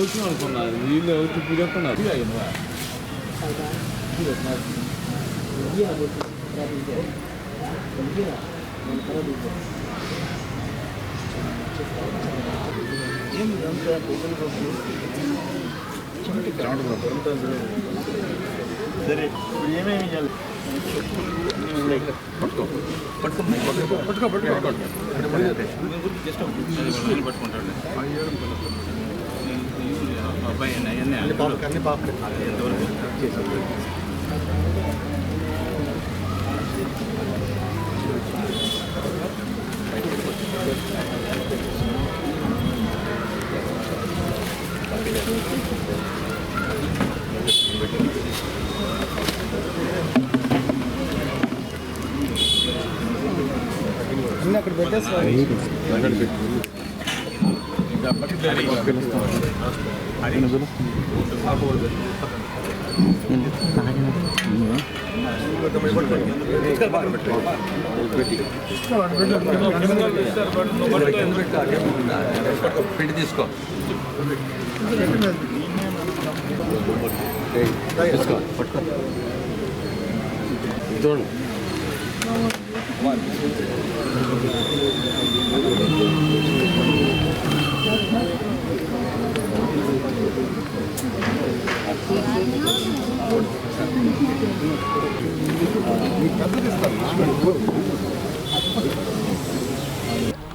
వచ్చిన అనుకున్నా వీళ్ళు వచ్చి పూజకున్నారు సరే ఇప్పుడు ఏమేమి చేయాలి అబ్బాయి అన్నీ అన్ని పాప అన్ని పాప ఎంతవరకు అక్కడ పెట్టేసి పిండి తీసుకో చూడండి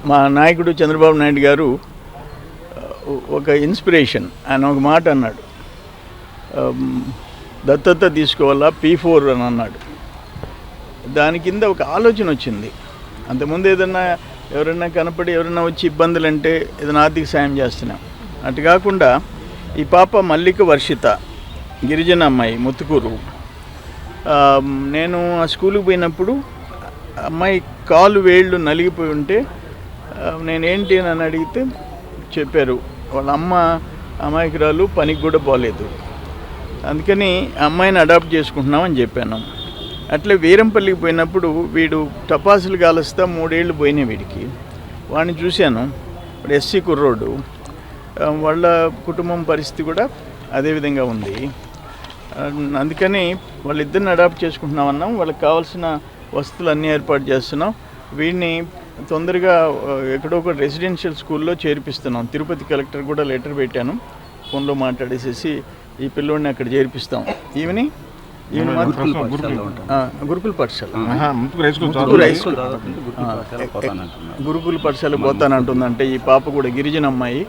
మా నాయకుడు చంద్రబాబు నాయుడు గారు ఒక ఇన్స్పిరేషన్. ఆయన ఒక మాట అన్నాడు. దత్తత తీసుకోవాలా పీ ఫోర్ అని అన్నాడు. దాని కింద ఒక ఆలోచన వచ్చింది. అంతకుముందు ఏదన్నా ఎవరైనా కనపడి ఎవరైనా వచ్చి ఇబ్బందులు అంటే ఏదైనా ఆర్థిక సాయం చేస్తున్నాం. అటు కాకుండా ఈ పాప మల్లిక వర్షిత గిరిజన అమ్మాయి ముత్తుకూరు. నేను ఆ స్కూల్కి పోయినప్పుడు అమ్మాయి కాలు వేళ్ళు నలిగిపోయి ఉంటే నేనేంటి అని అడిగితే చెప్పారు. వాళ్ళ అమ్మ అమాయకురాలు పనికి కూడా పోలేదు. అందుకని అమ్మాయిని అడాప్ట్ చేసుకుంటున్నామని చెప్పాను. అట్లే వీరంపల్లికి పోయినప్పుడు వీడు టపాసులు కాలుస్తా మూడేళ్ళు పోయినాయి వీడికి. వాడిని చూశాను. ఇప్పుడు ఎస్సీ కుర్రోడు. వాళ్ళ కుటుంబం పరిస్థితి కూడా అదే విధంగా ఉంది. అందుకని వాళ్ళిద్దరిని అడాప్ట్ చేసుకుంటున్నామన్నాం. వాళ్ళకి కావాల్సిన వస్తువులు అన్నీ ఏర్పాటు చేస్తున్నాం. వీడిని తొందరగా ఎక్కడో ఒక రెసిడెన్షియల్ స్కూల్లో చేర్పిస్తున్నాం. తిరుపతి కలెక్టర్ కూడా లెటర్ పెట్టాను. ఫోన్లో మాట్లాడేసేసి ఈ పిల్లోడిని అక్కడ చేర్పిస్తాం. ఈవిని గురుకుల పాఠశాల గురుకుల పాఠశాల. పోతానంటుందంటే ఈ పాప కూడా గిరిజన అమ్మాయి.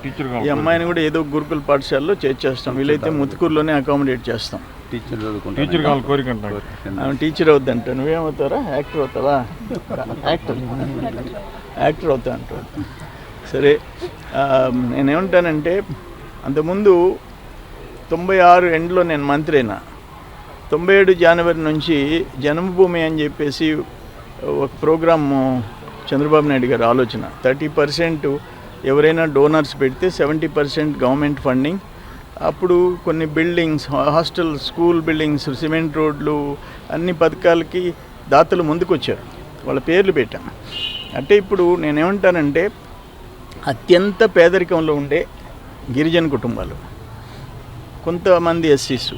ఈ అమ్మాయిని కూడా ఏదో గురుకుల పాఠశాలలో చేర్చేస్తాం. వీలైతే ముత్తుకూరులోనే అకామిడేట్ చేస్తాం. టీచర్ చదువుకుంటా టీచర్ కావాలి కోరిక టీచర్ అవుద్దంట. నువ్వేమవుతారా యాక్టర్ అవుతావా? యాక్టర్ యాక్టర్ అవుతా అంటాడు. సరే నేనేమంటానంటే అంతకుముందు తొంభై ఆరు ఎండ్లో నేను మంత్రి అయినా తొంభై ఏడు జనవరి నుంచి జన్మభూమి అని చెప్పేసి ఒక ప్రోగ్రాము చంద్రబాబు నాయుడు గారి ఆలోచన. థర్టీ పర్సెంట్ ఎవరైనా డోనర్స్ పెడితే సెవెంటీ పర్సెంట్ గవర్నమెంట్ ఫండింగ్. అప్పుడు కొన్ని buildings hostel school buildings cement రోడ్లు అన్ని పథకాలకి దాతలు ముందుకొచ్చారు. వాళ్ళ పేర్లు పెట్టాం. అంటే ఇప్పుడు నేనేమంటానంటే అత్యంత పేదరికంలో ఉండే గిరిజన కుటుంబాలు. కొంతమంది ఎస్సీస్.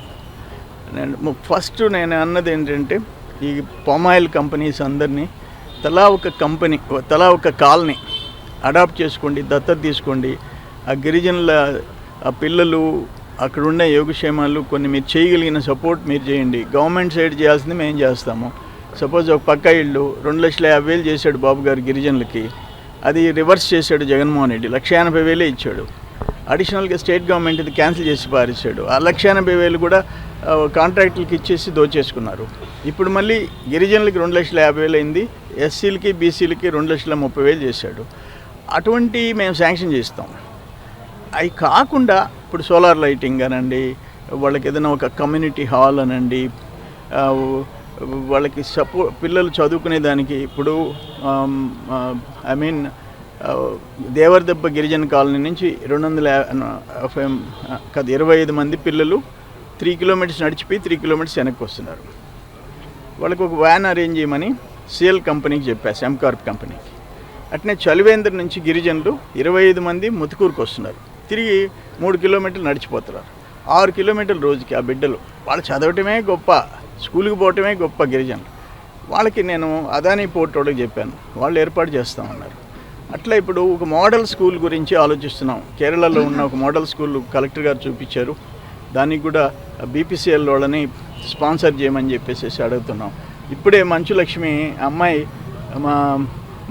ఫస్ట్ నేను అన్నది ఏంటంటే ఈ పామాయిల్ కంపెనీస్ అందరినీ తలా ఒక కంపెనీ తలా ఒక కాలనీ అడాప్ట్ చేసుకోండి దత్తత తీసుకోండి. ఆ గిరిజనుల ఆ పిల్లలు అక్కడ ఉండే యోగక్షేమాలు కొన్ని మీరు చేయగలిగిన సపోర్ట్ మీరు చేయండి. గవర్నమెంట్ సైడ్ చేయాల్సింది మేము చేస్తాము. సపోజ్ ఒక పక్క ఇల్లు రెండు లక్షల యాభై వేలు చేశాడు బాబు గారు గిరిజనులకి. అది రివర్స్ చేశాడు జగన్మోహన్ రెడ్డి. లక్ష ఎనభై వేలే ఇచ్చాడు. అడిషనల్గా స్టేట్ గవర్నమెంట్ ఇది క్యాన్సిల్ చేసి పారేశాడు. ఆ లక్ష ఎనభై వేలు కూడా కాంట్రాక్టులకి ఇచ్చేసి దోచేసుకున్నారు. ఇప్పుడు మళ్ళీ గిరిజనులకి రెండు లక్షల యాభై వేలు అయింది ఎస్సీలకి బీసీలకి రెండు లక్షల ముప్పై వేలు చేశాడు. అటువంటి మేము శాంక్షన్ చేస్తాం. అవి కాకుండా ఇప్పుడు సోలార్ లైటింగ్ అనండి వాళ్ళకి ఏదైనా ఒక కమ్యూనిటీ హాల్ అనండి వాళ్ళకి సపో పిల్లలు చదువుకునే దానికి ఇప్పుడు ఐ మీన్ దేవరదెబ్బ గిరిజన కాలనీ నుంచి రెండు వందల యాభై కాదు ఇరవై ఐదు మంది పిల్లలు త్రీ కిలోమీటర్స్ నడిచిపోయి త్రీ కిలోమీటర్స్ వెనక్కి వస్తున్నారు. వాళ్ళకి ఒక వ్యాన్ అరేంజ్ చేయమని సిఎల్ కంపెనీకి చెప్పారు ఎంకార్ప్ కంపెనీకి. అట్నే చలివేంద్ర నుంచి గిరిజనులు ఇరవై ఐదు మంది ముతుకూరుకు వస్తున్నారు. తిరిగి మూడు కిలోమీటర్లు నడిచిపోతున్నారు. ఆరు కిలోమీటర్లు రోజుకి ఆ బిడ్డలు. వాళ్ళు చదవటమే గొప్ప స్కూల్కి పోవటమే గొప్ప గిరిజనులు. వాళ్ళకి నేను అదానీ పోర్ట్ వాళ్ళకి చెప్పాను వాళ్ళు ఏర్పాటు చేస్తామన్నారు. అట్లా ఇప్పుడు ఒక మోడల్ స్కూల్ గురించి ఆలోచిస్తున్నాం. కేరళలో ఉన్న ఒక మోడల్ స్కూల్ కలెక్టర్ గారు చూపించారు. దానికి కూడా బీపీసీఎల్ వాళ్ళని స్పాన్సర్ చేయమని చెప్పేసి అడుగుతున్నాం. ఇప్పుడే మంచు లక్ష్మి అమ్మాయి మా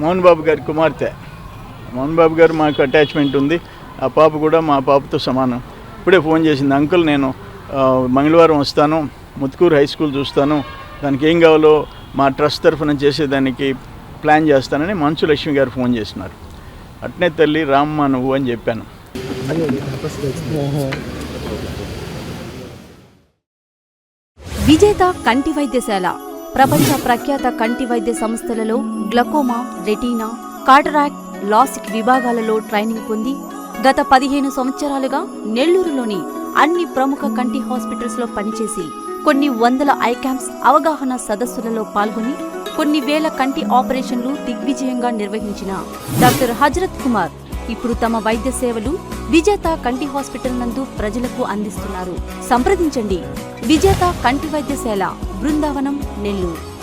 మోహన్ బాబు గారి కుమార్తె. మోహన్ బాబు గారు మాకు అటాచ్మెంట్ ఉంది. ఆ పాప కూడా మా పాపతో సమానం. ఇప్పుడే ఫోన్ చేసింది అంకుల్ నేను మంగళవారం వస్తాను. ముత్కూరు హై స్కూల్ చూస్తాను. దానికి ఏం కావాలో మా ట్రస్ట్ తరఫున చేసేదానికి ప్లాన్ చేస్తానని మంచు లక్ష్మి గారు ఫోన్ చేసినారు అట్నే తల్లి రామ్మ నువ్వు అని చెప్పాను. విజేత కంటి వైద్యశాల ప్రపంచ ప్రఖ్యాత కంటి వైద్య సంస్థలలో గ్లకోమా రెటీనా కాటరాక్ట్ లాసిక్ విభాగాలలో ట్రైనింగ్ పొంది గత పదిహేను సంవత్సరాలుగా నెల్లూరులోని అన్ని ప్రముఖ కంటి హాస్పిటల్స్లో పనిచేసి కొన్ని వందల ఐ క్యాంప్స్ అవగాహన సదస్సులలో పాల్గొని కొన్ని వేల కంటి ఆపరేషన్లు దిగ్విజయంగా నిర్వహించిన డాక్టర్ హజరత్ కుమార్ ఇప్పుడు తమ వైద్య సేవలు విజేత కంటి హాస్పిటల్ నందు ప్రజలకు అందిస్తున్నారు. సంప్రదించండి. విజేత కంటి వైద్యశాల బృందావనం నెల్లూరు.